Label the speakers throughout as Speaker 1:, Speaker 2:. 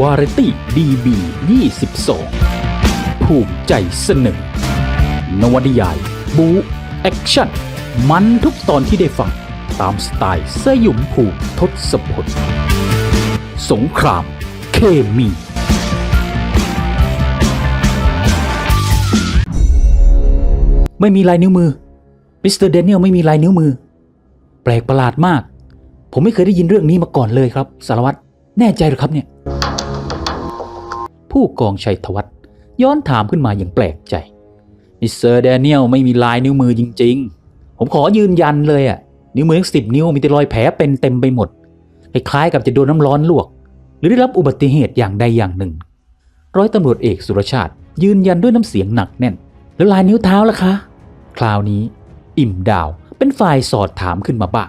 Speaker 1: วาไรตี้ดีบี22ภูมิใจเสนอนวนิยาย บู แอคชั่น มันทุกตอนที่ได้ฟัง ตามสไตล์สยุมภูทศพลสงคราม เคมีไม่มีลายนิ้วมือ มิสเตอร์เดนเนียลไม่มีลายนิ้วมือ แปลกประหลาดมาก ผมไม่เคยได้ยินเรื่องนี้มาก่อนเลยครับ สารวัตร แน่ใจหรือครับเนี่ย ผู้กองชัยธวัฒน์ย้อนถามขึ้นมาอย่างแปลกใจ มิสเตอร์แดเนียลไม่มีลายนิ้วมือจริง ๆ ผมขอยืนยันเลยอะนิ้วมือทั้งสิบนิ้วมีแต่รอยแผลเป็นเต็มไปหมด คล้ายๆกับจะโดนน้ำร้อนลวก หรือได้รับอุบัติเหตุอย่างใดอย่างหนึ่ง ร้อยตำรวจเอกสุรชาติ ยืนยันด้วยน้ำเสียงหนักแน่น แล้วลายนิ้วเท้าล่ะคะ คราวนี้ อิ่มดาวเป็นฝ่ายสอดถามขึ้นมาบ้าง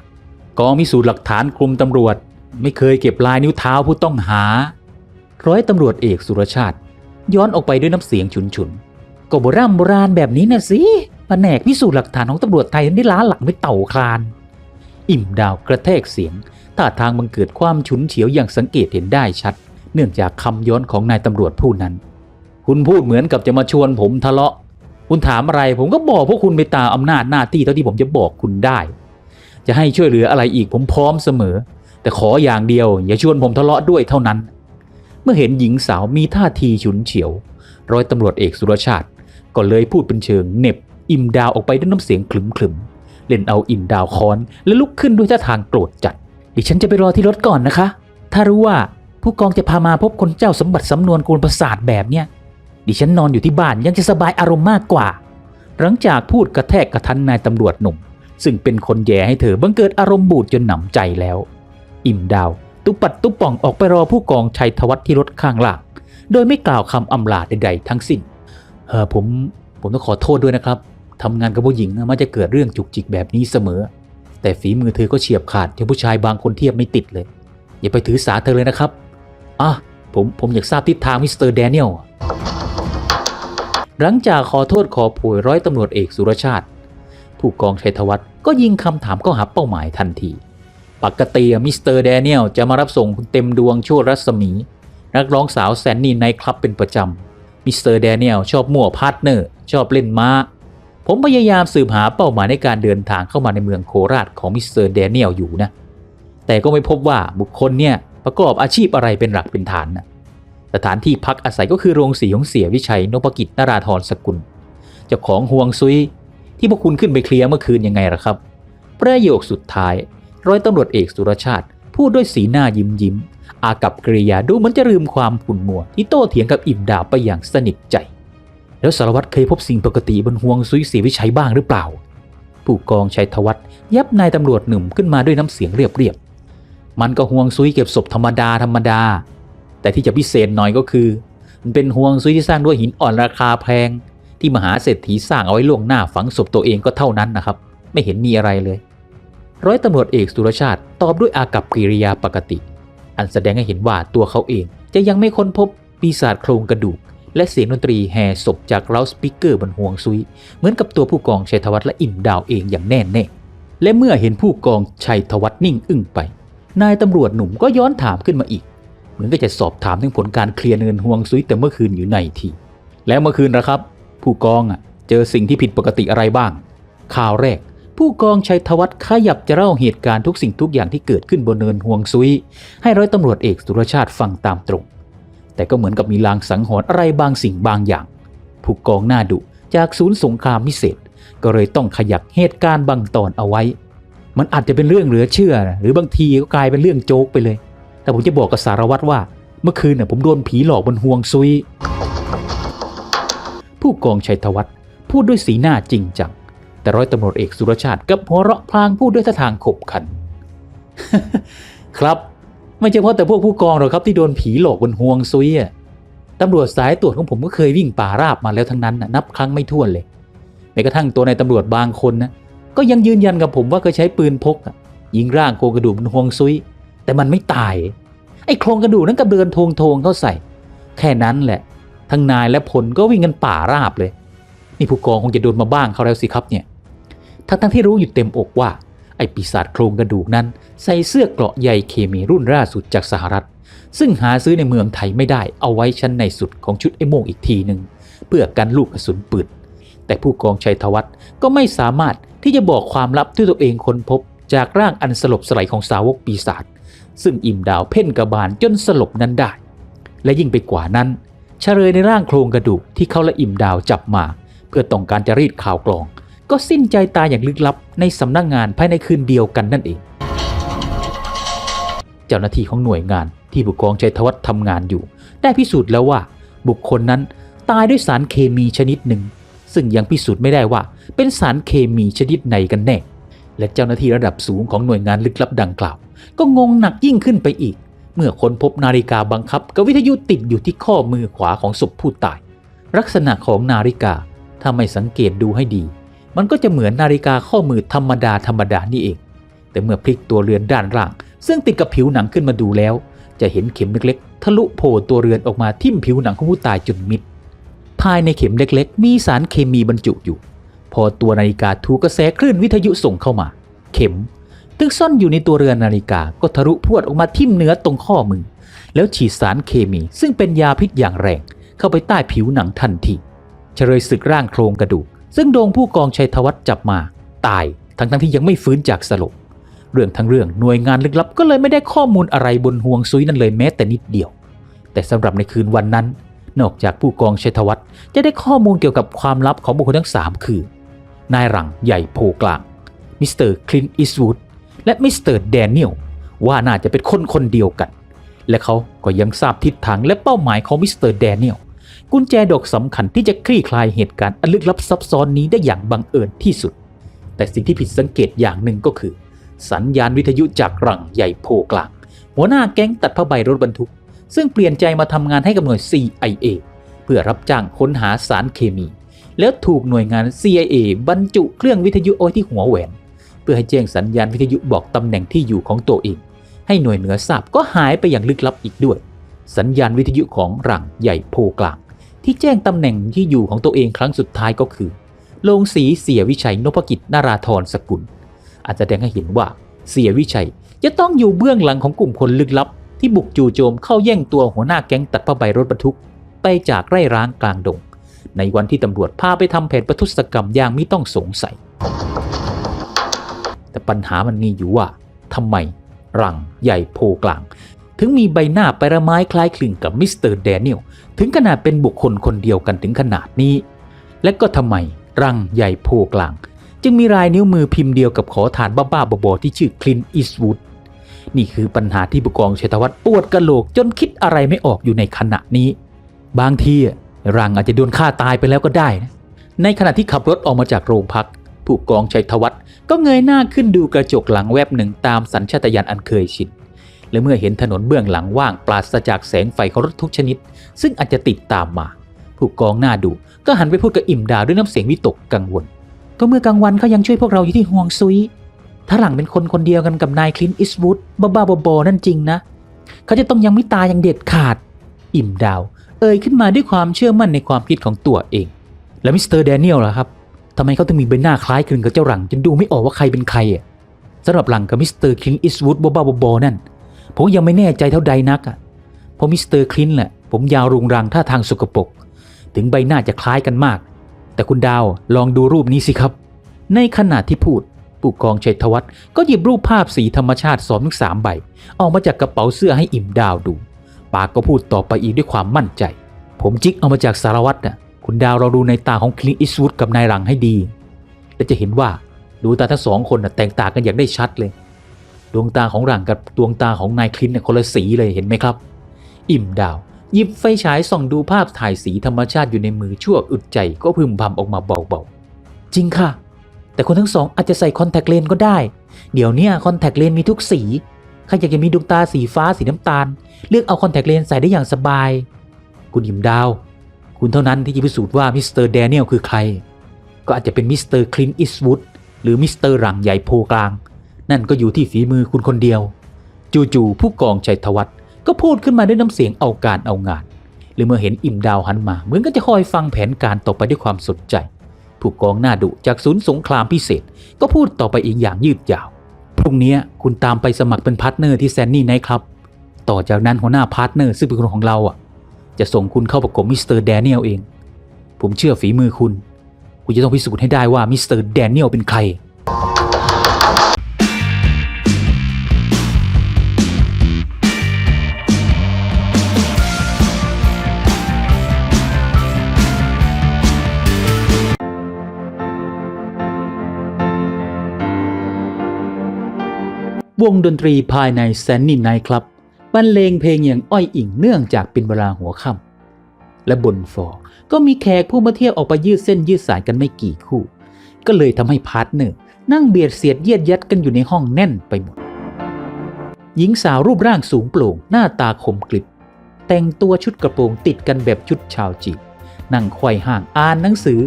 Speaker 1: กองพิสูจน์หลักฐานกรมตำรวจ ไม่เคยเก็บลายนิ้วเท้าผู้ต้องหา ร้อยตำรวจเอกสุรชาติ ย้อนออกไปด้วยน้ำเสียงฉุนๆก็โบราณโบราณแบบนี้นะสิแผนกพิสูจน์หลักฐานของตำรวจไทยได้ล้าหลังไม่เต่าคลาน อิ่มดาวกระแทกเสียงท่าทางบังเกิดความฉุนเฉียวอย่างสังเกตเห็นได้ชัด เนื่องจากคำย้อนของนายตำรวจผู้นั้น คุณพูดเหมือนกับจะมาชวนผมทะเลาะ คุณถามอะไรผมก็บอกพวกคุณไปตามอำนาจหน้าที่เท่าที่ผมจะบอกคุณได้ จะให้ช่วยเหลืออะไรอีกผมพร้อมเสมอ แต่ขออย่างเดียว อย่าชวนผมทะเลาะด้วยเท่านั้น มื่อเห็นหญิงสาวมีท่าทีฉุนเฉียว ร้อยตำรวจเอกสุรชาติ ก็เลยพูดเป็นเชิงเน็บ อิ่มดาวออกไปด้วยน้ำเสียงขลึมๆ เล่นเอาอิ่มดาวค้อนและลุกขึ้นด้วยท่าทางโกรธจัด ดิฉันจะไปรอที่รถก่อนนะคะ ถ้ารู้ว่าผู้กองจะพามาพบคนเจ้าสมบัติสำนวนกวนประสาทแบบเนี้ย ดิฉันนอนอยู่ที่บ้านยังจะสบายอารมณ์มากกว่า หลังจากพูดกระแทกกระทันนายตำรวจหนุ่ม ซึ่งเป็นคนแย่ให้เธอบังเกิดอารมณ์บูดจนหนำใจแล้ว อิ่มดาว ตุปัดตุป่องออกไปรอผู้กองชัยธวัฒน์ที่รถข้างหล่างโดยไม่กล่าวคำอำลาใดๆทั้งสิ้นเออผมผมต้องขอโทษด้วยนะครับทำงานกับผู้หญิงมันจะเกิดเรื่องจุกจิกแบบนี้เสมอ แต่ฝีมือเธอก็เฉียบขาดจนผู้ชายบางคนเทียบไม่ติดเลย อย่าไปถือสาเธอเลยนะครับอะผมผมอยากทราบทิศทางมิสเตอร์แดเนียลหลังจากขอโทษขอโพยร้อยตำรวจเอกสุรชาติ ผู้กองชัยธวัฒน์ก็ยิงคำถามเข้าหาเป้าหมายทันที ปกติมิสเตอร์แดเนียลจะมารับส่งคุณเต็มดวงโชดรัศมี นักร้องสาวแซนนี่ในคลับเป็นประจำมิสเตอร์แดเนียลชอบมั่วพาร์ทเนอร์ ชอบเล่นม้า ผมพยายามสืบหาเป้าหมายในการเดินทางเข้ามาในเมืองโคราชของมิสเตอร์แดเนียลอยู่นะ แต่ก็ไม่พบว่าบุคคลเนี่ยประกอบอาชีพอะไรเป็นหลักเป็นฐานนะสถานที่พักอาศัยก็คือโรงสีของเสียวิชัยนพกิจนราธรสกุลเจ้าของห่วงซุยที่พวกคุณขึ้นไปเคลียร์เมื่อคืนยังไงล่ะครับ ประโยคสุดท้าย ร้อยตำรวจเอกสุรชาติ พูดด้วยสีหน้ายิ้มยิ้ม อากับกริยาดูเหมือนจะลืมความขุ่นมัว ที่โต้เถียงกับอิ่มดาวไปอย่างสนิทใจ แล้วสารวัตรเคยพบสิ่งปกติบนห่วงซุยสีวิชัยบ้างหรือเปล่า ผู้กองชัยธวัฒน์ยับนายตำรวจหนุ่มขึ้นมาด้วยน้ำเสียงเรียบๆมันก็ห่วงซุยเก็บศพธรรมดาธรรมดา แต่ที่จะพิเศษหน่อยก็คือ มันเป็นห่วงซุยที่สร้างด้วยหินอ่อนราคาแพงที่มหาเศรษฐีสร้างเอาไว้ล่วงหน้าฝังศพตัวเองก็เท่านั้นนะครับ ไม่เห็นมีอะไรเลย ร้อยตำรวจเอกสุรชาติตอบด้วยอากับกิริยาปกติ อันแสดงให้เห็นว่าตัวเขาเองจะยังไม่ค้นพบปีศาจโครงกระดูก และเสียงดนตรีแห่ศพจากเลาสปิเกอร์บนห่วงซุย เหมือนกับตัวผู้กองชัยธวัฒน์และอิ่มดาวเองอย่างแน่แน่และเมื่อเห็นผู้กองชัยธวัฒน์นิ่งอึ้งไป นายตำรวจหนุ่มก็ย้อนถามขึ้นมาอีก เหมือนก็จะสอบถามถึงผลการเคลียร์เงินห่วงซุยแต่เมื่อคืนอยู่ในทีแล้วเมื่อคืนนะครับ ผู้กองอะเจอสิ่งที่ผิดปกติอะไรบ้างข่าวแรก ผู้กองชัยธวัฒน์ขยับจะเล่าเหตุการณ์ทุกสิ่งทุกอย่างที่เกิดขึ้นบนเนินห่วงซุย ให้ร้อยตำรวจเอกสุรชาติฟังตามตรง แต่ก็เหมือนกับมีลางสังหรณ์อะไรบางสิ่งบางอย่าง ผู้กองหน้าดุจากศูนย์สงครามพิเศษ ก็เลยต้องขยับเหตุการณ์บางตอนเอาไว้ มันอาจจะเป็นเรื่องเหลือเชื่อ หรือบางทีก็กลายเป็นเรื่องโจ๊กไปเลย แต่ผมจะบอกกับสารวัตรว่า เมื่อคืนน่ะผมโดนผีหลอกบนห่วงซุย ผู้กองชัยธวัฒน์พูดด้วยสีหน้าจริงจัง แต่ร้อยตำรวจเอกสุรชาติกับหัวเราะพลางพูดด้วยท่าทางขบขัน ครับไม่ใช่เพราะแต่พวกผู้กองหรอกครับที่โดนผีหลอกบนห่วงซุยอะตำรวจสายตรวจของผมก็เคยวิ่งป่าราบมาแล้วทั้งนั้นนับครั้งไม่ถ้วนเลยแม้กระทั่งตัวในายตำรวจบางคนนะก็ยังยืนยันกับผมว่าเคยใช้ปืนพกยิงร่างโครงกระดูกบนห่วงซุย แต่มันไม่ตาย ไอ้โครงกระดูกนั้นกับเดินทงทงๆเข้าใส่ แค่นั้นแหละ ทั้งนายและพลก็วิ่งกันป่าราบเลย นี่ผู้กองคงจะโดนมาบ้างเขาแล้วสิครับเนี่ย ทั้งทั้งๆที่รู้อยู่เต็มอกว่า ไอ้ปีศาจโครงกระดูกนั้น ใส่เสื้อเกราะใยเคมีรุ่นล่าสุดจากสหรัฐ ซึ่งหาซื้อในเมืองไทยไม่ได้เอาไว้ชั้นในสุดของชุดไอ้โม่งอีกทีหนึ่งเพื่อกันลูกกระสุนปืนแต่ผู้กองชัยธวัฒน์ก็ไม่สามารถที่จะบอกความลับที่ตัวเองค้นพบ จากร่างอันสลบสลายของสาวกปีศาจซึ่งอิ่มดาวเพ่นกระบาลจนสลบนั้นได้ และยิ่งไปกว่านั้นเฉลยในร่างโครงกระดูกที่เขาและอิ่มดาวจับมา เพื่อต้องการจะรีดข่าวกลอง ก็สิ้นใจตายอย่างลึกลับในสำนักงงานภายในคืนเดียวกันนั่นเอง เจ้าหน้าที่ของหน่วยงานที่ผู้กองชัยธวัฒน์ทำงานอยู่ ได้พิสูจน์แล้วว่า บุคคลนั้นตายด้วยสารเคมีชนิดหนึ่ง ซึ่งยังพิสูจน์ไม่ได้ว่าเป็นสารเคมีชนิดไหนกันแน่ และเจ้าหน้าที่ระดับสูงของหน่วยงานลึกลับดังกล่าว ก็งงหนักยิ่งขึ้นไปอีก เมื่อค้นพบนาฬิกาบังคับกับวิทยุติดอยู่ที่ข้อมือขวาของศพผู้ตาย ลักษณะของนาฬิกาถ้าไม่สังเกตดูให้ดี มันก็จะเหมือนนาฬิกาข้อมือธรรมดาธรรมดานี่เอง แต่เมื่อพลิกตัวเรือนด้านล่าง ซึ่งติดกับผิวหนังขึ้นมาดูแล้ว จะเห็นเข็มเล็กๆ ทะลุโผล่ตัวเรือนออกมาทิ่มผิวหนังของผู้ตายจนมิด ภายในเข็มเล็กๆ มีสารเคมีบรรจุอยู่ พอตัวนาฬิกาถูกกระแสคลื่นวิทยุส่งเข้ามา เข็มทึกซ่อนอยู่ในตัวเรือนนาฬิกาก็ทะลุพวดออกมาทิ่มเนื้อตรงข้อมือ แล้วฉีดสารเคมี ซึ่งเป็นยาพิษอย่างแรง เข้าไปใต้ผิวหนังทันทีเฉลยศึกร่างโครงกระดูก ซึ่งโดงผู้กองชัยธวัฒน์จับมาตายทั้งๆที่ยังไม่ฟื้นจากสลบเรื่องทั้งเรื่องหน่วยงานลึกลับก็เลยไม่ได้ข้อมูลอะไรบนห่วงซุยนั้นเลยแม้แต่นิดเดียว แต่สำหรับในคืนวันนั้น นอกจากผู้กองชัยธวัฒน์จะได้ข้อมูลเกี่ยวกับความลับของบุคคลทั้งสามคือ นายหลังใหญ่โพกลางมิสเตอร์คลินอีสต์วูดและมิสเตอร์แดเนียลว่าน่าจะเป็นคนคนเดียวกัน และเขาก็ยังทราบทิศทางและเป้าหมายของมิสเตอร์แดเนียล กุญแจดอกสำคัญที่จะคลี่คลายเหตุการณ์อันลึกลับซับซ้อนนี้ได้อย่างบังเอิญที่สุด แต่สิ่งที่ผิดสังเกตอย่างหนึ่งก็คือ สัญญาณวิทยุจากรังใหญ่โพกลาง หัวหน้าแก๊งตัดผ้าใบรถบรรทุก ซึ่งเปลี่ยนใจมาทำงานให้กับหน่วย CIA เพื่อรับจ้างค้นหาสารเคมี แล้วถูกหน่วยงาน CIA บรรจุเครื่องวิทยุเอาไว้ที่หัวแหวน เพื่อให้แจ้งสัญญาณวิทยุบอกตำแหน่งที่อยู่ของตัวเอง ให้หน่วยเหนือทราบก็หายไปอย่างลึกลับอีกด้วย สัญญาณวิทยุของรังใหญ่โพกลาง ที่แจ้งตำแหน่งที่อยู่ของตัวเองครั้งสุดท้ายก็คือโรงสีเสียวิชัยนพกิจนาราธรสกุล อาจจะแสดงให้เห็นว่าเสียวิชัยจะต้องอยู่เบื้องหลังของกลุ่มคนลึกลับ ที่บุกจู่โจมเข้าแย่งตัวหัวหน้าแก๊งตัดผ้าใบรถบรรทุก ไปจากไร่ร้างกลางดง ในวันที่ตำรวจพาไปทำแผนประทุษกรรมอย่างไม่ต้องสงสัย แต่ปัญหามันมีอยู่ว่าทำไมรังใหญ่โพกลาง ถึงมีใบหน้าไปละไม้คล้ายคลึงกับมิสเตอร์แดเนียลถึงขนาดเป็นบุคคลคนเดียวกันถึงขนาดนี้ และก็ทำไมรังใหญ่โพกลาง จึงมีลายนิ้วมือพิมพ์เดียวกับขอทานบ้าๆบอๆที่ชื่อคลินอิสวูดนี่คือปัญหาที่บุกองเชยธวัฒน์ปวดกระโหลกจนคิดอะไรไม่ออกอยู่ในขณะนี้ บางทีรังอาจจะโดนฆ่าตายไปแล้วก็ได้นะในขณะที่ขับรถออกมาจากโรงพัก ผู้กองชัยธวัฒน์ก็เงยหน้าขึ้นดูกระจกหลังแวบหนึ่งตามสัญชาตญาณอันเคยชิน และเมื่อเห็นถนนเบื้องหลังว่างปราศจากแสงไฟของรถทุกชนิด ซึ่งอาจจะติดตามมา ผู้กองหน้าดูก็หันไปพูดกับอิ่มดาวด้วยน้ำเสียงวิตกกังวล ก็เมื่อกลางวันเขายังช่วยพวกเราอยู่ที่ห่วงซุย ถ้าหลังเป็นคนคนเดียวกันกับนายคลินอิสวูดบ้าๆบอๆนั่นจริงนะ เขาจะต้องยังไม่ตายอย่างเด็ดขาด อิ่มดาว เอ่ยขึ้นมาด้วยความเชื่อมั่นในความคิดของตัวเอง แล้วมิสเตอร์แดเนียลล่ะครับทำไมเขาถึงมีใบหน้าคล้ายคลึงกับเจ้าหลังจนดูไม่ออกว่าใครเป็นใครอะสำหรับหลังกับมิสเตอร์คลินอิสวูดบ้าๆบอๆนั่น ผมยังไม่แน่ใจเท่าใดนักอะเพราะมิสเตอร์คลินแหละผมยาวรุงรังท่าทางสกปรกถึงใบหน้าจะคล้ายกันมาก แต่คุณดาวลองดูรูปนี้สิครับ ในขณะที่พูดผู้กองชัยธวัฒน์ก็หยิบรูปภาพสีธรรมชาติสองถึงสามใบ ออกมาจากกระเป๋าเสื้อให้อิ่มดาวดู ปากก็พูดต่อไปอีกด้วยความมั่นใจ ผมจิกเอามาจากสารวัตรน่ะคุณดาวเราดูในตาของคลินอิสวูดกับนายหลังให้ดี และจะเห็นว่าดูตาทั้งสองคนน่ะแตกต่างกันอย่างได้ชัดเลย ดวงตาของหลังกับดวงตาของนายคลินต์เนี่ยคนละสีเลยเห็นไหมครับ อิ่มดาวหยิบไฟฉายส่องดูภาพถ่ายสีธรรมชาติอยู่ในมือชั่วอึดใจก็พึมพำออกมาเบาๆ จริงค่ะ แต่คนทั้งสองอาจจะใส่คอนแทคเลนส์ก็ได้ เดี๋ยวนี้คอนแทคเลนส์มีทุกสีใครอยากจะมีดวงตาสีฟ้าสีน้ำตาล เลือกเอาคอนแทคเลนส์ใส่ได้อย่างสบาย คุณหิมดาว คุณเท่านั้นที่จะพิสูจน์ว่ามิสเตอร์แดเนียลคือใคร ก็อาจจะเป็นมิสเตอร์คลินอิสต์วูดหรือมิสเตอร์หลังใหญ่โพกลาง นั่นก็อยู่ที่ฝีมือคุณคนเดียว จู่ๆผู้กองชัยธวัฒน์ก็พูดขึ้นมาด้วยน้ำเสียงเอาการเอางาน หรือเมื่อเห็นอิ่มดาวหันมา เหมือนก็จะคอยฟังแผนการต่อไปด้วยความสนใจ ผู้กองหน้าดุจากศูนย์สงครามพิเศษ ก็พูดต่อไปอีกอย่างยืดยาว พรุ่งนี้คุณตามไปสมัครเป็นพาร์ทเนอร์ที่แซนนี่ไนท์ครับ ต่อจากนั้นหัวหน้าพาร์ทเนอร์ซึ่งเป็นคนของเราอะ จะส่งคุณเข้าประกบมิสเตอร์แดเนียลเอง ผมเชื่อฝีมือคุณ คุณจะต้องพิสูจน์ให้ได้ว่ามิสเตอร์แดเนียลเป็นใคร วงดนตรีภายในแซนนี่ไนท์ครับบรรเลงเพลงอย่างอ้อยอิงเนื่องจากเป็นเวลาหัวค่ำและบนฟอร์ก็มีแขกผู้มาเที่ยวออกไปยืดเส้นยืดสายกันไม่กี่คู่ ก็เลยทำให้พาร์ทเนอร์นั่งเบียดเสียดเยียดยัดกันอยู่ในห้องแน่นไปหมด หญิงสาวรูปร่างสูงโปร่งหน้าตาคมกริบ แต่งตัวชุดกระโปรงติดกันแบบชุดชาวจีนนั่งไขว่ห้างอ่านหนังสือ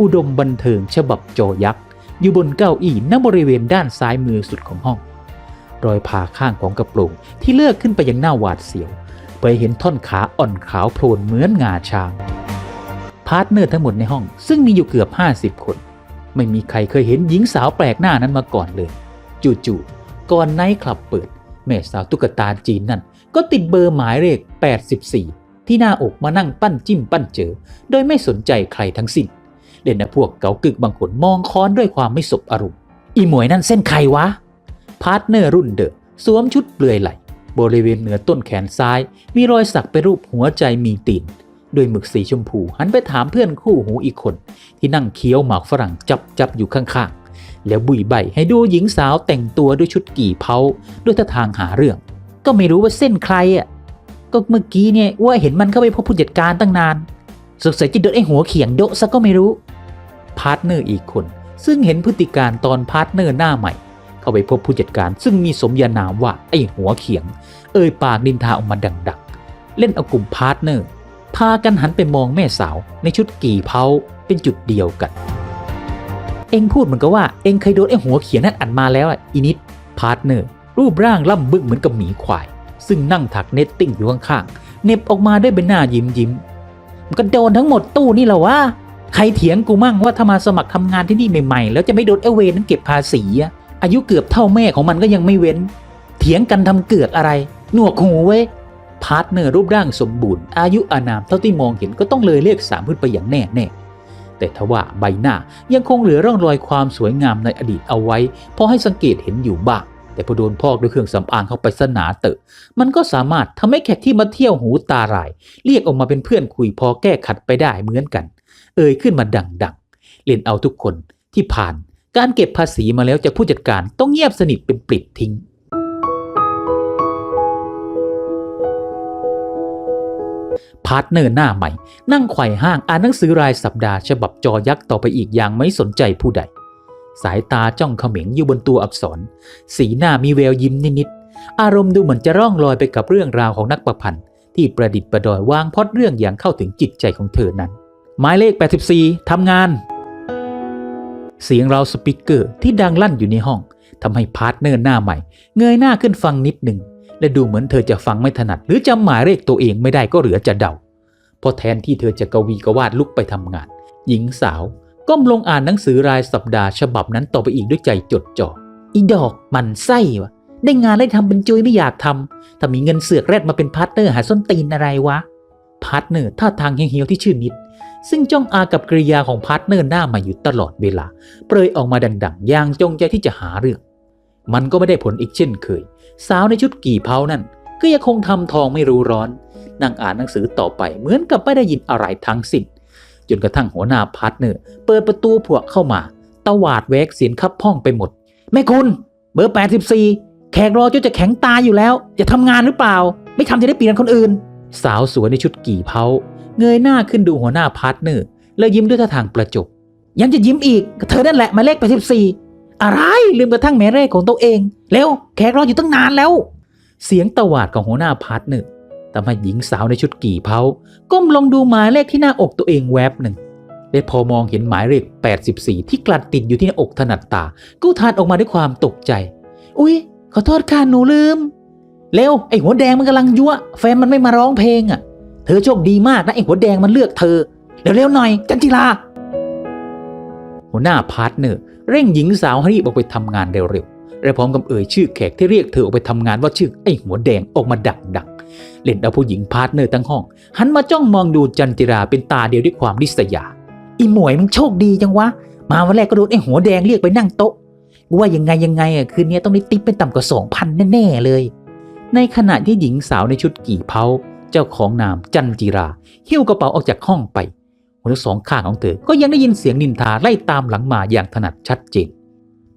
Speaker 1: อุดมบันเทิงฉบับจอยักษ์ อยู่บนเก้าอี้ณบริเวณด้านซ้ายมือสุดของห้อง รอยผ่าข้างของกระโปรงที่เลือกขึ้นไปยังหน้าหวาดเสียวเผยเห็นท่อนขาอ่อนขาวโพลนเหมือนงาช้างพาร์ทเนอร์ทั้งหมดในห้อง ซึ่งมีอยู่เกือบ 50 คน ไม่มีใครเคยเห็นหญิงสาวแปลกหน้านั้นมาก่อนเลย จู่ๆก่อนไนท์คลับเปิด แม่สาวตุ๊กตาจีนนั่น ก็ติดเบอร์หมายเลข 84 ที่หน้าอกมานั่งปั้นจิ้มปั้นเจอ โดยไม่สนใจใครทั้งสิ้นเด่นนะพวกเกากึกบางคนมองค้อนด้วยความไม่สบอารมณ์อีหมวยนั่นเส้นใครวะ พาร์ทเนอร์รุ่นเดอะสวมชุดเปลือยไหล่บริเวณเหนือต้นแขนซ้าย มีรอยสักเป็นรูปหัวใจมีตีนด้วยหมึกสีชมพูหันไปถามเพื่อนคู่หูอีกคน ที่นั่งเคี้ยวหมากฝรั่งจับจับอยู่ข้างๆ แล้วบุยใบให้ดูหญิงสาวแต่งตัวด้วยชุดกี่เผาด้วยท่าทางหาเรื่อง ก็ไม่รู้ว่าเส้นใครอะก็เมื่อกี้เนี่ยว่าเห็นมันเข้าไปพบผู้จัดการตั้งนานสงสัยจะโดนไอ้หัวเขียงโดะซะก็ไม่รู้พาร์ทเนอร์อีกคน ซึ่งเห็นพฤติการตอนพาร์ทเนอร์หน้าใหม่ เข้าไปพบผู้จัดการ ซึ่งมีสมญานามว่าไอ้หัวเขียง เอ่ยปากดินทาออกมาดังๆ เล่นเอากลุ่มพาร์ทเนอร์ พากันหันไปมองแม่สาวในชุดกี่เผาเป็นจุดเดียวกัน เอ็งพูดเหมือนกับว่าเอ็งเคยโดนไอ้หัวเขียงนั่นอัดมาแล้วอะอินิดพาร์ทเนอร์รูปร่างล่ำบึกเหมือนกับหมีควาย ซึ่งนั่งถักเนตติ้งอยู่ข้างๆเน็บออกมาด้วยเป็นหน้ายิ้มยิ้มมันก็โดนทั้งหมดตู้นี่แหละวะใครเถียงกูมั่งว่าถ้ามาสมัครทำงานที่นี่ใหม่ๆ แล้วจะไม่โดนเอเวนั้นเก็บภาษีอะ อายุเกือบเท่าแม่ของมันก็ยังไม่เว้น เถียงกันทำเกือกอะไร หนวกหูเว้ยพาร์ทเนอร์รูปร่างสมบูรณ์ อายุอานามเท่าที่มองเห็นก็ต้องเลยเลขสามขึ้นไปอย่างแน่แน่แต่ทว่าใบหน้ายังคงเหลือร่องรอยความสวยงามในอดีตเอาไว้พอให้สังเกตเห็นอยู่บ้าง แต่พอโดนพอกด้วยเครื่องสำอางเข้าไปสนาเตอะ มันก็สามารถทำให้แขกที่มาเที่ยวหูตาลาย เรียกออกมาเป็นเพื่อนคุยพอแก้ขัดไปได้เหมือนกัน เอ่ยขึ้นมาดังๆ เล่นเอาทุกคนที่ผ่าน การเก็บภาษีมาแล้วจากผู้จัดการต้องเงียบสนิทเป็นปลิดทิ้ง พาร์ทเนอร์หน้าใหม่ นั่งไขว่ห้างอ่านหนังสือรายสัปดาห์ฉบับจอยักษ์ต่อไปอีกอย่างไม่สนใจผู้ใด สายตาจ้องเขม็งอยู่บนตัวอักษร สีหน้ามีแววยิ้มนิดๆอารมณ์ดูเหมือนจะร่องลอยไปกับเรื่องราวของนักประพันธ์ ที่ประดิษฐ์ประดอยวางพอดเรื่องอย่างเข้าถึงจิตใจของเธอนั้น หมายเลข 84ทำงาน เสียงเราสปีกเกอร์ที่ดังลั่นอยู่ในห้องทำให้พาร์ทเนอร์หน้าใหม่ เงยหน้าขึ้นฟังนิดหนึ่งและดูเหมือนเธอจะฟังไม่ถนัด หรือจำหมายเลขตัวเองไม่ได้ก็เหลือจะเดาเพราะแทนที่เธอจะกวีกวาดลุกไปทำงาน หญิงสาวก้มลงอ่านหนังสือรายสัปดาห์ฉบับนั้นต่อไปอีกด้วยใจจดจ่ออีดอกมันไส้วะได้งานได้ทำเป็นจุยไม่อยากทำถ้ามีเงินเสือกแรดมาเป็นพาร์ทเนอร์หาส้นตีนอะไรวะพาร์ทเนอร์ท่าทางเหี่ยวๆที่ชื่อนิด ซึ่งจ้องอากับกริยาของพาร์ทเนอร์หน้ามาอยู่ตลอดเวลา เปรยออกมาดังๆ อย่างจงใจที่จะหาเรื่อง มันก็ไม่ได้ผลอีกเช่นเคย สาวในชุดกี่เผานั่น ก็ยังคงทำทองไม่รู้ร้อน นั่งอ่านหนังสือต่อไปเหมือนกับไม่ได้ยินอะไรทั้งสิ้น จนกระทั่งหัวหน้าพาร์ทเนอร์เปิดประตูพวกเข้ามาตวาดแวกเสียงคับห้องไปหมด แม่คุณ เบอร์ 84 แขกรอจนจะแข็งตาอยู่แล้ว จะทำงานหรือเปล่า ไม่ทำจะได้เปลี่ยนคนอื่น สาวสวยในชุดกี่เผา เงยหน้าขึ้นดูหัวหน้าพาร์ทเนอร์แล้วยิ้มด้วยท่าทางประจบ ยังจะยิ้มอีก เธอนั่นแหละหมายเลข84อะไรลืมกระทั่งแม่เลขของตัวเอง เร็วแขกรออยู่ตั้งนานแล้ว เสียงตวาดของหัวหน้าพาร์ทเนอร์ทำให้หญิงสาวในชุดกี่เผาก้มลงดูหมายเลขที่หน้าอกตัวเองแวบหนึ่งและพอมองเห็นหมายเลข 84 ที่กลัดติดอยู่ที่หน้าอกถนัดตา ก็ทานออกมาด้วยความตกใจ อุ๊ย ขอโทษค่ะหนูลืม เร็ว ไอหัวแดงมันกำลังยั่ว แฟนมันไม่มาร้องเพลงอะ เธอโชคดีมากนะไอ้หัวแดงมันเลือกเธอ เร็วๆหน่อย จันจิลา หัวหน้าพาร์ทเนอร์เร่งหญิงสาวให้รีบออกไปทำงานเร็วและพร้อมกับเอ่ยชื่อแขกที่เรียกเธอออกไปทำงานว่าชื่อไอ้หัวแดงออกมาดักดักเล่นเอาผู้หญิงพาร์ทเนอร์ทั้งห้อง หันมาจ้องมองดูจันจิราเป็นตาเดียวด้วยความริษยา อีหมวยมึงโชคดีจังวะ มาวันแรกก็โดนไอ้หัวแดงเรียกไปนั่งโต๊ะกูว่ายังไงยังไงอะคืนนี้ต้องได้ติ๊บเป็นต่ำกว่าสองพันแน่ๆเลย ในขณะที่หญิงสาวในชุดกี่เผา เจ้าของนามจันจิราหิ้วกระเป๋าออกจากห้องไปหัวทั้งสองข้างของเธอ ก็ยังได้ยินเสียงนินทาไล่ตามหลังมาอย่างถนัดชัดเจน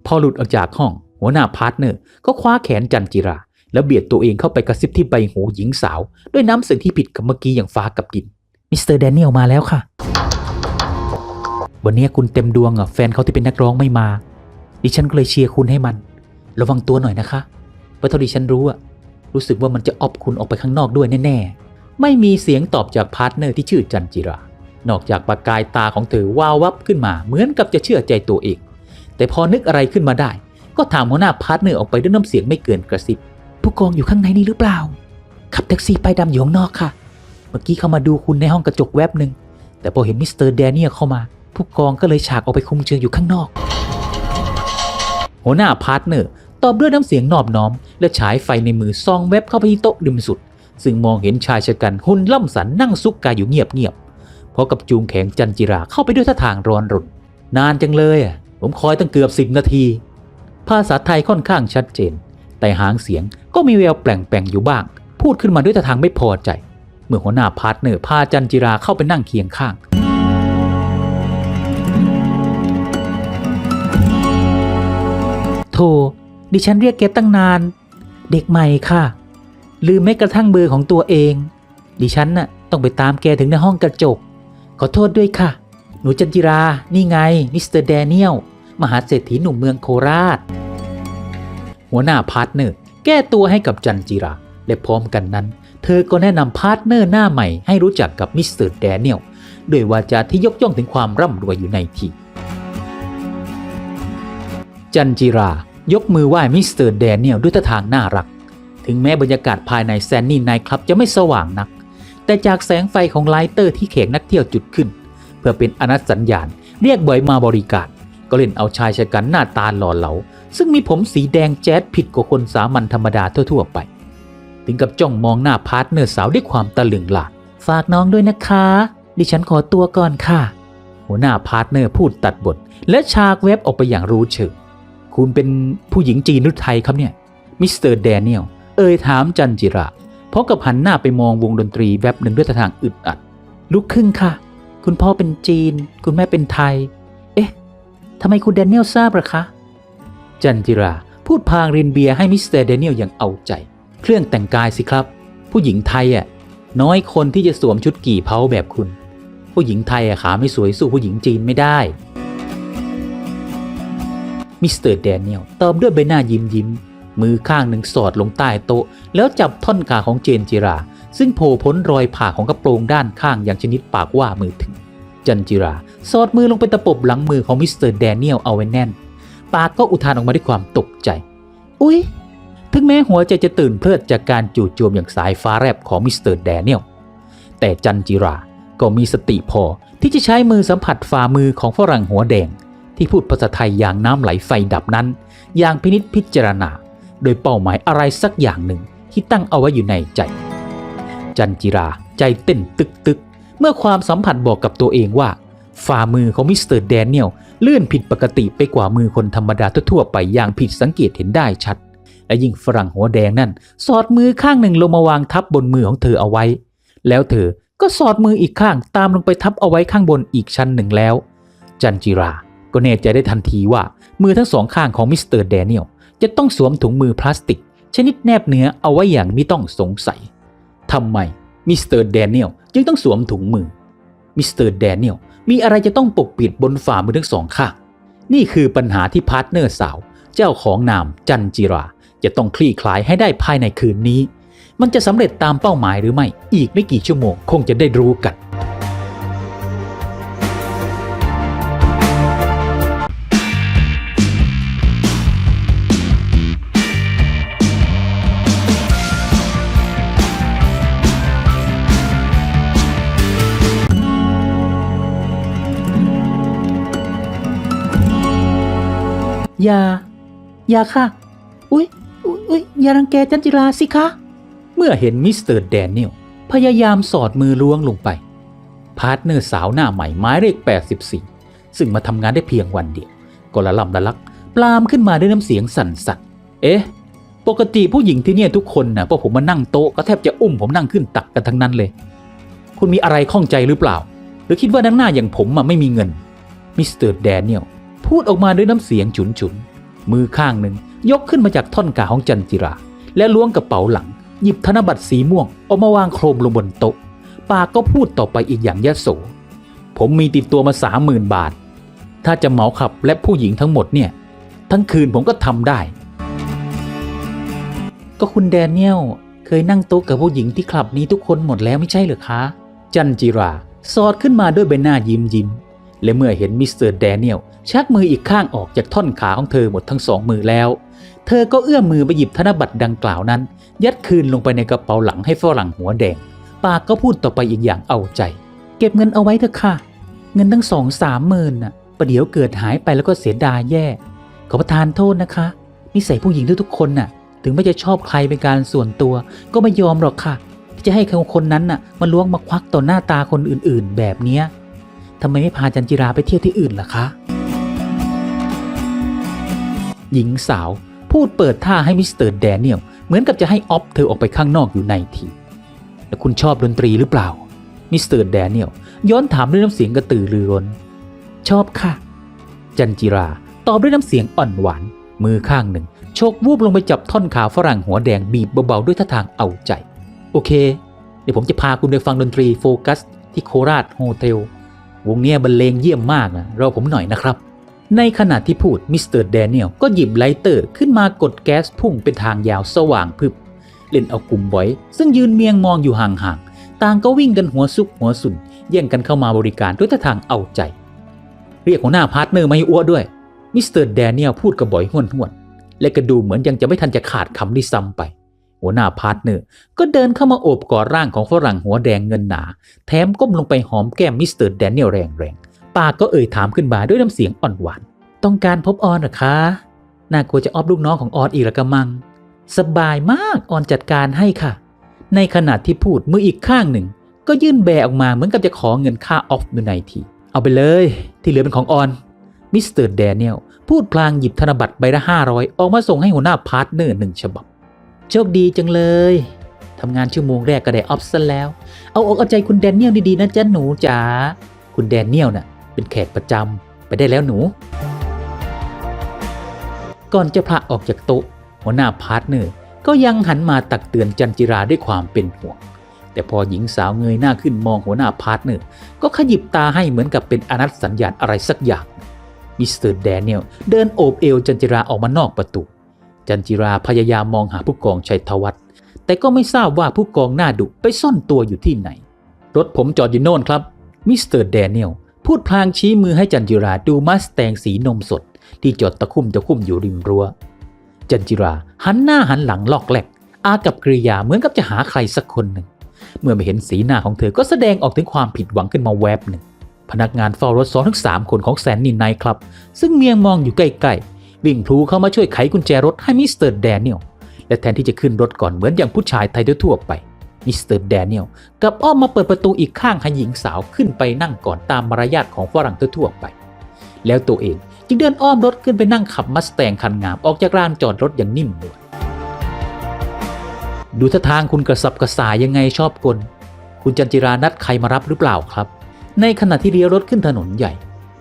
Speaker 1: พอหลุดออกจากห้อง หัวหน้าพาร์ทเนอร์ก็คว้าแขนจันจิรา แล้วเบียดตัวเองเข้าไปกระซิบที่ใบหูหญิงสาว ด้วยน้ำเสียงที่ผิดกับเมื่อกี้อย่างฟ้ากับดิน มิสเตอร์แดเนียลมาแล้วค่ะ วันนี้คุณเต็มดวงอะแฟนเขาที่เป็นนักร้องไม่มา ดิฉันก็เลยเชียร์คุณให้มัน ระวังตัวหน่อยนะคะเพราะเท่าที่ฉันรู้อะ รู้สึกว่ามันจะออบคุณออกไปข้างนอกด้วยแน่ๆ ไม่มีเสียงตอบจากพาร์ทเนอร์ที่ชื่อจันจิรา นอกจากประกายตาของเธอวาววับขึ้นมาเหมือนกับจะเชื่อใจตัวเอง แต่พอนึกอะไรขึ้นมาได้ ก็ถามหัวหน้าพาร์ทเนอร์ออกไปด้วยน้ำเสียงไม่เกินกระซิบ ผู้กองอยู่ข้างในนี่หรือเปล่า ขับแท็กซี่ไปดำอยู่ข้างนอกค่ะ เมื่อกี้เขามาดูคุณในห้องกระจกแวบหนึ่ง แต่พอเห็นมิสเตอร์แดเนียลเข้ามา ผู้กองก็เลยฉากออกไปคุมเชิงอยู่ข้างนอก หัวหน้าพาร์ทเนอร์ ตอบด้วยน้ำเสียงนอบน้อม และฉายไฟในมือซองเว็บเข้าไปที่โต๊ะริมสุด ซึ่งมองเห็นชายชะกันหุ่นล่ำสันนั่งซุกกายอยู่เงียบๆพร้อกับจูงแขงจันจิราเข้าไปด้วยท่าทางร้อนรน นานจังเลยอะผมคอยตั้งเกือบสิบนาที ภาษาไทยค่อนข้างชัดเจน แต่หางเสียงก็มีแววแปลงๆอยู่บ้าง พูดขึ้นมาด้วยท่าทางไม่พอใจ เมื่อหัวหน้าพาร์ทเนอร์พาจันจิราเข้าไปนั่งเคียงข้างโธ่ ดิฉันเรียกแกตั้งนาน เด็กใหม่ค่ะ ลืมแม้กระทั่งเบอร์ของตัวเอง ดิฉันน่ะต้องไปตามแกถึงในห้องกระจก ขอโทษด้วยค่ะ หนูจันจิรา นี่ไง มิสเตอร์แดเนียล มหาเศรษฐีหนุ่มเมืองโคราช หัวหน้าพาร์ทเนอร์ แก้ตัวให้กับจันจิรา และพร้อมกันนั้น เธอก็แนะนำพาร์ทเนอร์หน้าใหม่ให้รู้จักกับมิสเตอร์แดเนียลด้วยวาจาที่ยกย่องถึงความร่ำรวยอยู่ในทีจันจิรา ยกมือไหว้มิสเตอร์แดเนียลด้วยท่าทางน่ารัก ถึงแม้บรรยากาศภายในแซนนี่ไนท์คลับจะไม่สว่างนัก แต่จากแสงไฟของไลเตอร์ที่แขกนักเที่ยวจุดขึ้น เพื่อเป็นอนัสัญญาณ เรียกบ่อยมาบริการ ก็เล่นเอาชายชะกันหน้าตาหล่อเหลา ซึ่งมีผมสีแดงแจ๊ดผิดกว่าคนสามัญธรรมดาทั่วๆไป ถึงกับจ้องมองหน้าพาร์ทเนอร์สาวด้วยความตะลึงหลาดฝากน้องด้วยนะคะ ดิฉันขอตัวก่อนค่ะ หัวหน้าพาร์ทเนอร์พูดตัดบท และฉากเว็บออกไปอย่างรู้เชิง คุณเป็นผู้หญิงจีนหรือไทยครับเนี่ยมิสเตอร์แดเนียลเอ่ยถามจันจิระพร้อมกับหันหน้าไปมองวงดนตรีแวบหนึ่งด้วยท่าทางอึดอัดลูกครึ่งค่ะ คุณพ่อเป็นจีน คุณแม่เป็นไทย เอ๊ะทำไมคุณแดเนียลทราบหรอคะ จันจิรา พูดพางรินเบียร์ให้มิสเตอร์แดเนียลอย่างเอาใจ เครื่องแต่งกายสิครับ ผู้หญิงไทยอะน้อยคนที่จะสวมชุดกี่เผาแบบคุณ ผู้หญิงไทยอะขาไม่สวยสู้ผู้หญิงจีนไม่ได้ มิสเตอร์แดเนียลตอบด้วยใบหน้ายิ้มยิ้ม มือข้างหนึ่งสอดลงใต้โต๊ะ แล้วจับท่อนขาของเจนจิรา ซึ่งโผล่พ้นรอยผ่าของกระโปรงด้านข้างอย่างชนิดปากว่ามือถึง จันจิรา สอดมือลงไปตะปบหลังมือของมิสเตอร์แดเนียลเอาไว้แน่น ปากก็อุทานออกมาด้วยความตกใจ อุ๊ย ถึงแม้หัวใจจะตื่นเพลิดจากการจู่โจมอย่างสายฟ้าแลบของมิสเตอร์แดเนียล แต่จันจิราก็มีสติพอที่จะใช้มือสัมผัสฝ่ามือของฝรั่งหัวแดง ที่พูดภาษาไทยอย่างน้ำไหลไฟดับนั้น อย่างพินิษพิจารณา โดยเป้าหมายอะไรสักอย่างหนึ่งที่ตั้งเอาไว้อยู่ในใจ จันจิราใจเต้นตึกตึกเมื่อความสัมผัสบอกกับตัวเองว่า ฝ่ามือของมิสเตอร์แดเนียลเลื่อนผิดปกติไปกว่ามือคนธรรมดาทั่วไปอย่างผิดสังเกตเห็นได้ชัด และยิ่งฝรั่งหัวแดงนั่น สอดมือข้างหนึ่งลงมาวางทับบนมือของเธอเอาไว้ แล้วเธอก็สอดมืออีกข้างตามลงไปทับเอาไว้ข้างบนอีกชั้นหนึ่งแล้ว จันจิรา ก็แน่ใจได้ทันทีว่ามือทั้งสองข้างของมิสเตอร์แดเนียลจะต้องสวมถุงมือพลาสติก ชนิดแนบเนื้อเอาไว้อย่างไม่ต้องสงสัยทำไมมิสเตอร์แดเนียลจึงต้องสวมถุงมือมิสเตอร์แดเนียลมีอะไรจะต้องปกปิดบนฝ่ามือทั้งสองข้าง นี่คือปัญหาที่พาร์ทเนอร์สาว เจ้าของนามจันจิรา จะต้องคลี่คลายให้ได้ภายในคืนนี้ มันจะสำเร็จตามเป้าหมายหรือไม่ อีกไม่กี่ชั่วโมงคงจะได้รู้กัน อย่า อย่าค่ะ อุ๊ย อุ๊ย อย่ารังแกจันจิราสิคะ เมื่อเห็นมิสเตอร์แดเนียลพยายามสอดมือล้วงลงไป พาร์ทเนอร์สาวหน้าใหม่หมายเลข 84 ซึ่งมาทำงานได้เพียงวันเดียว ก็ละล่ำละลัก ปลามขึ้นมาด้วยน้ำเสียงสั่นสันเอ๊ะ ปกติผู้หญิงที่เนี่ยทุกคนนะพอผมมานั่งโต๊ะก็แทบจะอุ้มผมนั่งขึ้นตักกันทั้งนั้นเลย คุณมีอะไรข้องใจหรือเปล่า หรือคิดว่านังหน้าอย่างผมอะไม่มีเงินมิสเตอร์แดเนียล พูดออกมาด้วยน้ำเสียงฉุนฉุนมือข้างหนึ่งยกขึ้นมาจากท่อนกาของจันจิรา และล้วงกระเป๋าหลัง หยิบธนบัตรสีม่วงออกมาวางโครมลงบนโต๊ะปากก็พูดต่อไปอีกอย่างยโส ผมมีติดตัวมาสามหมื่นบาท ถ้าจะเหมาขับและผู้หญิงทั้งหมดเนี่ย ทั้งคืนผมก็ทำได้ ก็คุณแดเนียลเคยนั่งโต๊ะกับผู้หญิงที่คลับนี้ทุกคนหมดแล้วไม่ใช่เหรอคะ จันจิราสอดขึ้นมาด้วยใบหน้ายิ้มยิ้ม และเมื่อเห็นมิสเตอร์แดเนียลชักมืออีกข้างออกจากท่อนขาของเธอหมดทั้งสองมือแล้ว เธอก็เอื้อมมือไปหยิบธนบัตรดังกล่าวนั้น ยัดคืนลงไปในกระเป๋าหลังให้ฝรั่งหัวแดง ปากก็พูดต่อไปอีกอย่างเอาใจ เก็บเงินเอาไว้เถอะค่ะ เงินตั้งสองสามหมื่นน่ะประเดี๋ยวเกิดหายไปแล้วก็เสียดายแย่ ขอประทานโทษนะคะนิสัยผู้หญิงทุกๆคนน่ะ ถึงไม่จะชอบใครเป็นการส่วนตัว ก็ไม่ยอมหรอกค่ะที่จะให้คนคนนั้นน่ะมาล้วงมาควักต่อหน้าตาคนอื่นๆ แบบเนี้ย ทำไมไม่พาจันจิราไปเที่ยวที่อื่นล่ะคะ หญิงสาวพูดเปิดท่าให้มิสเตอร์แดเนียลเหมือนกับจะให้ออฟเธอออกไปข้างนอกอยู่ในทีแล้วคุณชอบดนตรีหรือเปล่า มิสเตอร์แดเนียลย้อนถามด้วยน้ำเสียงกระตือรือร้น ชอบค่ะ จันจิราตอบด้วยน้ำเสียงอ่อนหวาน มือข้างหนึ่งโชกวูบลงไปจับท่อนขาฝรั่งหัวแดงบีบเบาๆด้วยท่าทางเอาใจ โอเค เดี๋ยวผมจะพาคุณไปฟังดนตรีโฟกัสที่โคราชโฮเทล วงเนี้ยบรรเลงเยี่ยมมากนะรอผมหน่อยนะครับ ในขณะที่พูดมิสเตอร์แดเนียลก็หยิบไลเตอร์ขึ้นมากดแก๊สพุ่งเป็นทางยาวสว่างพึบ เล่นเอากลุ่มบอย ซึ่งยืนเมียงมองอยู่ห่างๆ ต่างก็วิ่งกันหัวซุกหัวสุนแย่งกันเข้ามาบริการด้วยท่าทางเอาใจ เรียกหัวหน้าพาร์ทเนอร์มาให้อ้วด้วยมิสเตอร์แดเนียลพูดกับบอยห้วนห้วนๆและก็ดูเหมือนยังจะไม่ทันจะขาดคำที่ซ้ำไป หัวหน้าพาร์ทเนอร์ ก็เดินเข้ามาโอบกอดร่างของฝรั่งหัวแดงเงินหนา แถมก้มลงไปหอมแก้มมิสเตอร์แดเนียลแรงๆ ปากก็เอ่ยถามขึ้นมาด้วยน้ำเสียงอ่อนหวาน ต้องการพบออนเหรอคะ น่ากลัวจะออบลูกน้องของออนอีกละกะมัง สบายมากออนจัดการให้ค่ะ ในขณะที่พูดมืออีกข้างหนึ่ง ก็ยื่นแบออกมาเหมือนกับจะขอเงินค่าออฟอยู่ในทีเอาไปเลย ที่เหลือเป็นของออนมิสเตอร์แดเนียลพูดพลางหยิบธนบัตรใบละห้าร้อยออกมาส่งให้หัวหน้าพาร์ทเนอร์หนึ่งฉบับ โชคดีจังเลยทำงานชั่วโมงแรกก็ได้ออฟซะแล้ว เอาอกเอาใจคุณแดเนียลดีๆนะจ๊ะหนูจ๋า คุณแดเนียลน่ะ เป็นแขกประจำไปได้แล้วหนู ก่อนจะพละออกจากโต๊ะหัวหน้าพาร์ทเนอร์ก็ยังหันมาตักเตือนจันจิราด้วยความเป็นห่วง แต่พอหญิงสาวเงยหน้าขึ้นมองหัวหน้าพาร์ทเนอร์ก็ขยิบตาให้เหมือนกับเป็นอนัตสัญญาณอะไรสักอย่าง มิสเตอร์แดเนียลเดินโอบเอวจันจิราออกมานอกประตู จันจิราพยายามมองหาผู้กองชัยธวัฒน์แต่ก็ไม่ทราบว่าผู้กองหน้าดุไปซ่อนตัวอยู่ที่ไหน รถผมจอดอยู่โน่นครับมิสเตอร์แดเนียลพูดพลางชี้มือให้จันจิราดูมาสแตงสีนมสด ที่จอดตะคุ่มตะคุ่มอยู่ริมรั้ว จันจิราหันหน้าหันหลังลอกแหลก อากับกริยาเหมือนกับจะหาใครสักคนหนึ่ง เมื่อไม่เห็นสีหน้าของเธอก็แสดงออกถึงความผิดหวังขึ้นมาแวบหนึ่ง พนักงานเฝ้ารถสองทั้งสามคนของแสนนินไนท์ครับ ซึ่งเมียงมองอยู่ใกล้ๆ วิ่งพลูเข้ามาช่วยไขกุญแจรถให้มิสเตอร์แดเนียลและแทนที่จะขึ้นรถก่อนเหมือนอย่างผู้ชายไทยทั่วๆไปมิสเตอร์แดเนียลกลับอ้อมมาเปิดประตูอีกข้างให้หญิงสาวขึ้นไปนั่งก่อนตามมารยาทของฝรั่งทั่วๆไป แล้วตัวเองจึงเดินอ้อมรถขึ้นไปนั่งขับมัสแตงคันงามออกจากลานจอดรถอย่างนิ่มนวลดูท่าทางคุณกระสับกระส่ายยังไงชอบกล คุณจันจิรานัดใครมารับหรือเปล่าครับ ในขณะที่เลี้ยวรถขึ้นถนนใหญ่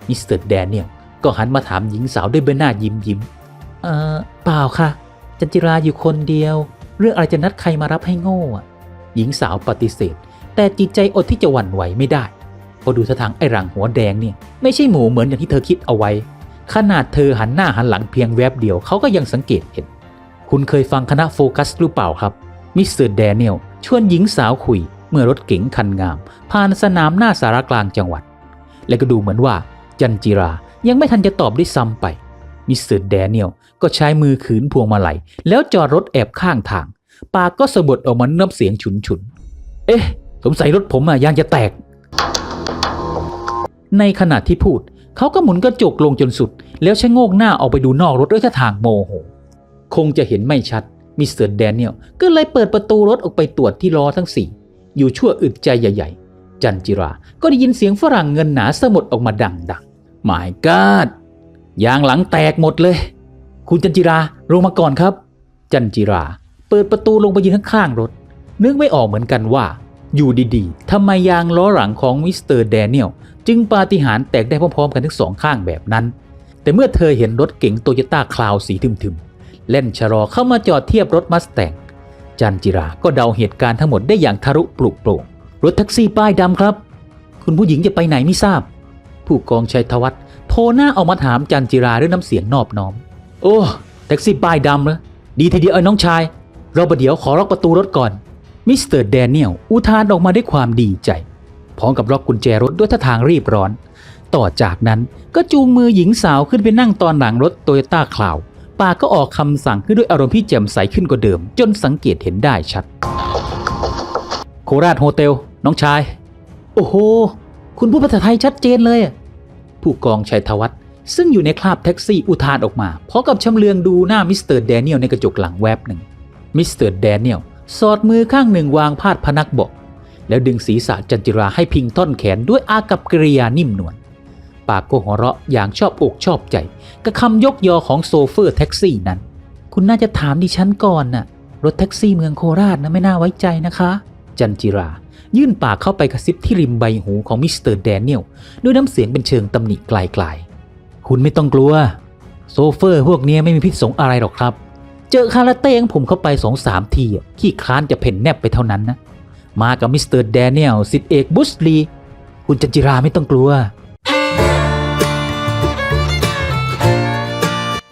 Speaker 1: มิสเตอร์แดเนียล ก็หันมาถามหญิงสาวด้วยใบหน้ายิ้มยิ้มเอ่อเปล่าค่ะ จันจิราอยู่คนเดียว เรื่องอะไรจะนัดใครมารับให้โง่อะหญิงสาวปฏิเสธ แต่จิตใจอดที่จะหวั่นไหวไม่ได้เพอดูท่าทางไอ้รังหัวแดงเนี่ยไม่ใช่หมูเหมือนอย่างที่เธอคิดเอาไว้ ขนาดเธอหันหน้าหันหลังเพียงแวบเดียวเขาก็ยังสังเกตเห็น คุณเคยฟังคณะโฟกัสหรือเปล่าครับ มิสเตอร์แดเนียลชวนหญิงสาวคุย เมื่อรถเก๋งคันงาม ผ่านสนามหน้าสารกลางจังหวัด และก็ดูเหมือนว่าจันจิรา ยังไม่ทันจะตอบได้ซ้ำไป มิสเตอร์แดเนียลก็ใช้มือขืนพวงมาลัย แล้วจอดรถแอบข้างทาง ปากก็สะบัดออกมาน้ำเสียงฉุนฉุน เอ๊ะ สงสัยรถผมอะยางจะแตก ในขณะที่พูด เขาก็หมุนกระจกลงจนสุด แล้วชะโงกหน้าออกไปดูนอกรถด้วยท่าทางโมโห คงจะเห็นไม่ชัด มิสเตอร์แดเนียลก็เลยเปิดประตูรถออกไปตรวจที่ล้อทั้งสี่อยู่ชั่วอึดใจใหญ่ ๆ จันจิรา ก็ได้ยินเสียงฝรั่งเงินหนาสะหมดออกมาดัง หมายกาดยางหลังแตกหมดเลย คุณจันจิราลงมาก่อนครับ จันจิรา เปิดประตูลงไปยืนข้างๆรถ นึกไม่ออกเหมือนกันว่า อยู่ดีๆทำไมยางล้อหลังของมิสเตอร์แดเนียลจึงปาฏิหาริย์แตกได้พร้อมๆกันทั้งสองข้างแบบนั้น แต่เมื่อเธอเห็นรถเก๋งโตโยต้าคลาวสีทึมๆเล่นชะลอเข้ามาจอดเทียบรถมัสแตงจันจิราก็เดาเหตุการณ์ทั้งหมดได้อย่างทะลุปลุกโปร่งรถแท็กซี่ป้ายดำครับ คุณผู้หญิงจะไปไหนไม่ทราบ ผู้กองชัยธวัฒน์โทรหน้าออกมาถามจันจิราด้วยน้ำเสียงนอบน้อม โอ้แท็กซี่ป้ายดำเหรอดีทีเดียวไอ้น้องชาย เราประเดี๋ยวขอล็อกประตูรถก่อนมิสเตอร์แดเนียลอุทานออกมาด้วยความดีใจ พร้อมกับล็อกกุญแจรถด้วยท่าทางรีบร้อน ต่อจากนั้นก็จูงมือหญิงสาวขึ้นไปนั่งตอนหลังรถโตโยต้าคลาวปากก็ออกคำสั่งขึ้นด้วยอารมณ์ที่แจ่มใสขึ้นกว่าเดิม จนสังเกตเห็นได้ชัด โคราชโฮเทลน้องชาย โอ้โห คุณพูดภาษาไทยชัดเจนเลยอะ ผู้กองชัยธวัฒน์ซึ่งอยู่ในคราบแท็กซี่อุทานออกมาพร้อมกับชำเลืองดูหน้ามิสเตอร์แดเนียลในกระจกหลังแวบหนึ่งมิสเตอร์แดเนียลสอดมือข้างหนึ่งวางพาดพนักเบาะแล้วดึงศีรษะจันจิราให้พิงท่อนแขนด้วยอากับกริยานิ่มนวลปากก็หัวเราะอย่างชอบอกชอบใจกับคำยกยอของโซเฟอร์แท็กซี่นั้น คุณน่าจะถามดิฉันก่อนน่ะรถแท็กซี่เมืองโคราชนะไม่น่าไว้ใจนะคะ จันจิรา ยื่นปากเข้าไปกระซิบที่ริมใบหูของมิสเตอร์แดเนียลด้วยน้ำเสียงเป็นเชิงตำหนิไกลๆ คุณไม่ต้องกลัว โซเฟอร์พวกนี้ไม่มีพิษสงอะไรหรอกครับ เจอคาราเต้ของผมเข้าไปสองสามทีขี้คลานจะเพ่นแนบไปเท่านั้นนะ มากับมิสเตอร์แดเนียลสิทธิเอกบุสลี คุณจันจิราไม่ต้องกลัว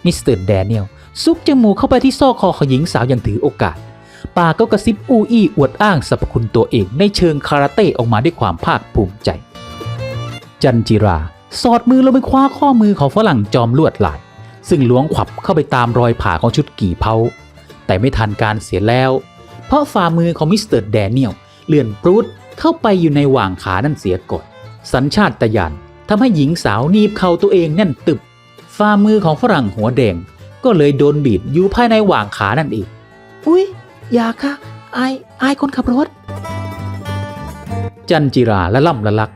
Speaker 1: มิสเตอร์แดเนียลซุกจมูกเข้าไปที่ซอกคอของหญิงสาวอย่างถือโอกาส ปาก็กระซิบอู้อี้อวดอ้างสรรพคุณตัวเองในเชิงคาราเต้ออกมาด้วยความภาคภูมิใจ จันจิรา สอดมือลงไปคว้าข้อมือของฝรั่งจอมลวดลาย ซึ่งล้วงขวับเข้าไปตามรอยผ่าของชุดกี่เผาแต่ไม่ทันการเสียแล้ว เพราะฝ่ามือของมิสเตอร์แดเนียลเลื่อนปรุดเข้าไปอยู่ในหว่างขานั่นเสียก่อนสัญชาตญาณทำให้หญิงสาวนีบเข่าตัวเองแน่นตึบฝ่ามือของฝรั่งหัวแดงก็เลยโดนบีบอยู่ภายในหว่างขานั่นเอง อุ๊ย อย่าค่ะอายอายคนขับรถ จันจิราละล่ำละลัก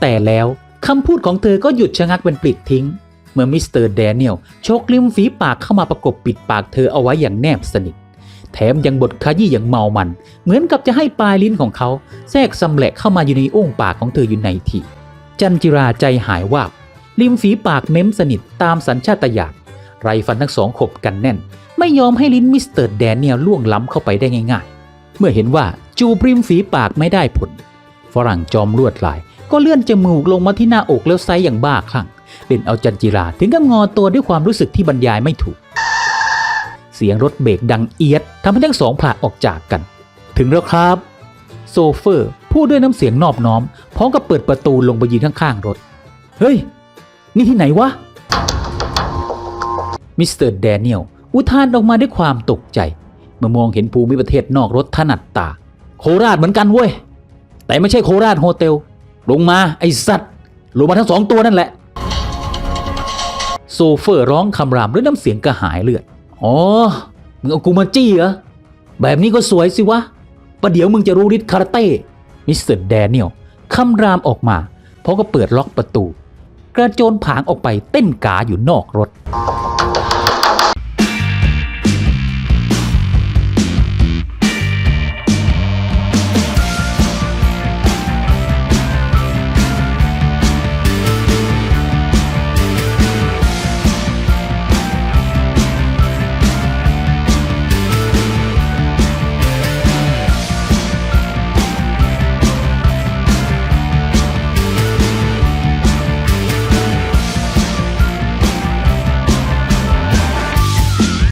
Speaker 1: แต่แล้วคำพูดของเธอก็หยุดชะงักเป็นปลิดทิ้ง เมื่อมิสเตอร์แดเนียลชกลิ้มฝีปากเข้ามาประกบปิดปากเธอเอาไว้อย่างแนบสนิท แถมยังบดขยี้อย่างเมามัน เหมือนกับจะให้ปลายลิ้นของเขา แทรกสำแหลกเข้ามาอยู่ในอ่งปากของเธออยู่ในทีจันจิราใจหายวาบริมฝีปากเม้มสนิทตามสัญชาตญาณไรฟันทั้งสองขบกันแน่น ไม่ยอมให้ลิ้นมิสเตอร์แดเนียลล่วงล้ำเข้าไปได้ง่าย ๆ เมื่อเห็นว่าจูบริมฝีปากไม่ได้ผล ฝรั่งจอมลวดลาย ก็เลื่อนจมูกลงมาที่หน้าอกแล้วไซอย่างบ้าคลั่งเล่นเอาจันจิราถึงกับงอตัวด้วยความรู้สึกที่บรรยายไม่ถูก เสียงรถเบรกดังเอียดทำให้ทั้งสองผละออกจากกัน ถึงแล้วครับ โซเฟอร์พูดด้วยน้ำเสียงนอบน้อม พร้อมกับเปิดประตูลงไปยืนข้างๆรถ เฮ้ย นี่ที่ไหนวะมิสเตอร์แดเนียล อุทานออกมาด้วยความตกใจ เมื่อมองเห็นภูมิประเทศนอกรถถนัดตา โคราชเหมือนกันเว้ย แต่ไม่ใช่โคราชโฮเทล ลงมาไอสัตว์ ลงมาทั้งสองตัวนั่นแหละ โซเฟอร์ร้องคำรามด้วยน้ำเสียงกระหายเลือด อ๋อ มึงเอากูมาจี้เหรอ แบบนี้ก็สวยสิวะ ประเดี๋ยวมึงจะรู้ฤทธิ์คาราเต้ มิสเตอร์แดเนียลคำรามออกมา เพราะก็เปิดล็อกประตู กระโจนผางออกไปเต้นกาอยู่นอกรถ